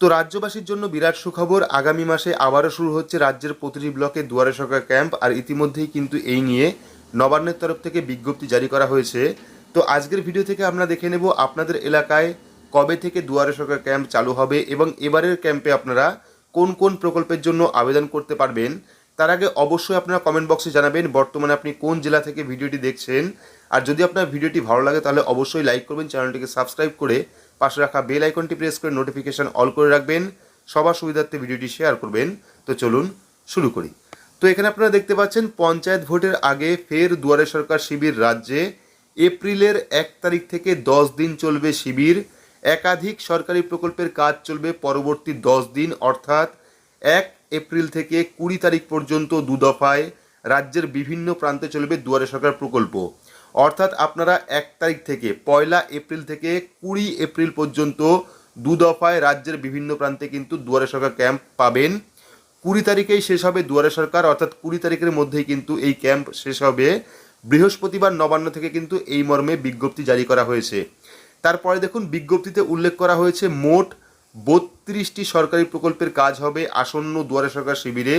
তো রাজ্যবাসীর জন্য বিরাট সুখবর, আগামী মাসে আবারও শুরু হচ্ছে রাজ্যের প্রতিটি ব্লকে দুয়ারে সরকার ক্যাম্প, আর ইতিমধ্যেই কিন্তু এই নিয়ে নবান্নের তরফ থেকে বিজ্ঞপ্তি জারি করা হয়েছে। তো আজকের ভিডিও থেকে আমরা দেখে নেব আপনাদের এলাকায় কবে থেকে দুয়ারে সরকার ক্যাম্প চালু হবে এবং এবারের ক্যাম্পে আপনারা কোন কোন প্রকল্পের জন্য আবেদন করতে পারবেন। তার আগে অবশ্যই আপনারা কমেন্ট বক্সে জানাবেন বর্তমানে আপনি কোন জেলা থেকে ভিডিওটি দেখছেন। আর যদি আপনার ভিডিওটি ভালো লাগে তাহলে অবশ্যই লাইক করবেন চ্যানেলটিকে সাবস্ক্রাইব করে পাশে রাখা বেল আইকনটি প্রেস করে নোটিফিকেশন অল করে রাখবেন। সবার সুবিধার্থে ভিডিওটি শেয়ার করবেন। তো চলুন শুরু করি। তো এখানে আপনারা দেখতে পাচ্ছেন, পঞ্চায়েত ভোটের আগে ফের দুয়ারে সরকার শিবির রাজ্যে। এপ্রিলের এক তারিখ থেকে দশ দিন চলবে শিবির। একাধিক সরকারি প্রকল্পের কাজ চলবে পরবর্তী দশ দিন, অর্থাৎ এক এপ্রিল থেকে কুড়ি তারিখ পর্যন্ত দু দফায় রাজ্যের বিভিন্ন প্রান্তে চলবে দুয়ারে সরকার প্রকল্প। অর্থাৎ আপনারা এক তারিখ থেকে, পয়লা এপ্রিল থেকে কুড়ি এপ্রিল পর্যন্ত দু দফায় রাজ্যের বিভিন্ন প্রান্তে কিন্তু দুয়ারে সরকার ক্যাম্প পাবেন। কুড়ি তারিখেই শেষ হবে দুয়ারে সরকার, অর্থাৎ কুড়ি তারিখের মধ্যেই কিন্তু এই ক্যাম্প শেষ হবে। বৃহস্পতিবার নবান্ন থেকে কিন্তু এই মর্মে বিজ্ঞপ্তি জারি করা হয়েছে। তারপরে দেখুন, বিজ্ঞপ্তিতে উল্লেখ করা হয়েছে মোট বত্রিশটি সরকারি প্রকল্পের কাজ হবে আসন্ন দুয়ারে সরকার শিবিরে।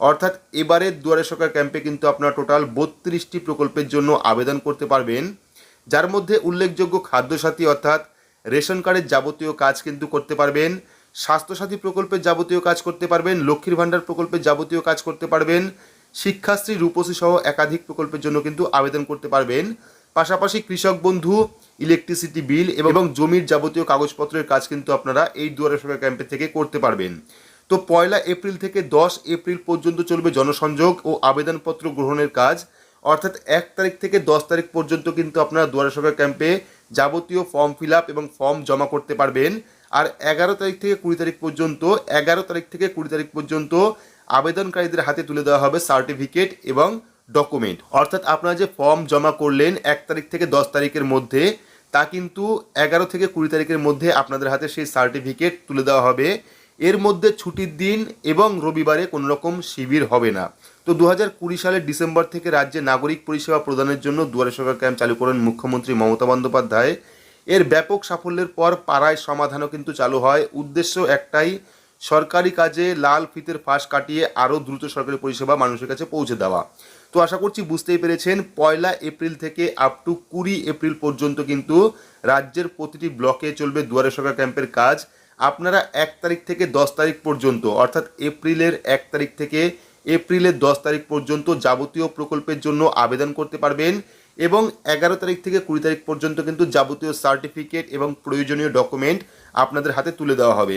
অর্থাৎ এবারের দুয়ারে সরকার ক্যাম্পে কিন্তু আপনারা টোটাল বত্রিশটি প্রকল্পের জন্য আবেদন করতে পারবেন। যার মধ্যে উল্লেখযোগ্য খাদ্যসাথী অর্থাৎ রেশন কার্ডের যাবতীয় কাজ কিন্তু করতে পারবেন। স্বাস্থ্যসাথী প্রকল্পের যাবতীয় কাজ করতে পারবেন। লক্ষ্মীর ভাণ্ডার প্রকল্পের যাবতীয় কাজ করতে পারবেন। শিক্ষাশ্রী রূপসী সহ একাধিক প্রকল্পের জন্য কিন্তু আবেদন করতে পারবেন। পাশাপাশি কৃষক বন্ধু ইলেকট্রিসিটি বিল এবং জমির যাবতীয় কাগজপত্রের কাজ কিন্তু আপনারা এই দুয়ারে সরকার ক্যাম্পে থেকে করতে পারবেন। তো পয়লা এপ্রিল থেকে দশ এপ্রিল পর্যন্ত চলবে জনসংযোগ ও আবেদনপত্র গ্রহণের কাজ। অর্থাৎ এক তারিখ থেকে দশ তারিখ পর্যন্ত কিন্তু আপনারা দুয়ারে সরকার ক্যাম্পে যাবতীয় ফর্ম ফিল আপ এবং ফর্ম জমা করতে পারবেন। আর এগারো তারিখ থেকে কুড়ি তারিখ পর্যন্ত এগারো তারিখ থেকে কুড়ি তারিখ পর্যন্ত আবেদনকারীদের হাতে তুলে দেওয়া হবে সার্টিফিকেট এবং ডকুমেন্ট। অর্থাৎ আপনারা যে ফর্ম জমা করলেন এক তারিখ থেকে দশ তারিখের মধ্যে তা কিন্তু এগারো থেকে কুড়ি তারিখের মধ্যে আপনাদের হাতে সেই সার্টিফিকেট তুলে দেওয়া হবে। এর মধ্যে ছুটির দিন এবং রবিবারে কোনো রকম শিবির হবে না। তো দু হাজার কুড়ি সালের ডিসেম্বর থেকে রাজ্যে নাগরিক পরিষেবা প্রদানের জন্য দুয়ারে সরকার ক্যাম্প চালু করেন মুখ্যমন্ত্রী মমতা বন্দ্যোপাধ্যায়। এর ব্যাপক সাফল্যের পর পাড়ায় সমাধানও কিন্তু চালু হয়। উদ্দেশ্য একটাই, সরকারি কাজে লাল ফিতের ফাঁস কাটিয়ে আরও দ্রুত সরকারি পরিষেবা মানুষের কাছে পৌঁছে দেওয়া। তো আশা করছি বুঝতেই পেরেছেন, পয়লা এপ্রিল থেকে আপ টু কুড়ি এপ্রিল পর্যন্ত কিন্তু রাজ্যের প্রতিটি ব্লকে চলবে দুয়ারে সরকার ক্যাম্পের কাজ। আপনারা এক তারিখ থেকে দশ তারিখ পর্যন্ত, অর্থাৎ এপ্রিলের এক তারিখ থেকে এপ্রিলের দশ তারিখ পর্যন্ত যাবতীয় প্রকল্পের জন্য আবেদন করতে পারবেন এবং এগারো তারিখ থেকে কুড়ি তারিখ পর্যন্ত কিন্তু যাবতীয় সার্টিফিকেট এবং প্রয়োজনীয় ডকুমেন্ট আপনাদের হাতে তুলে দেওয়া হবে।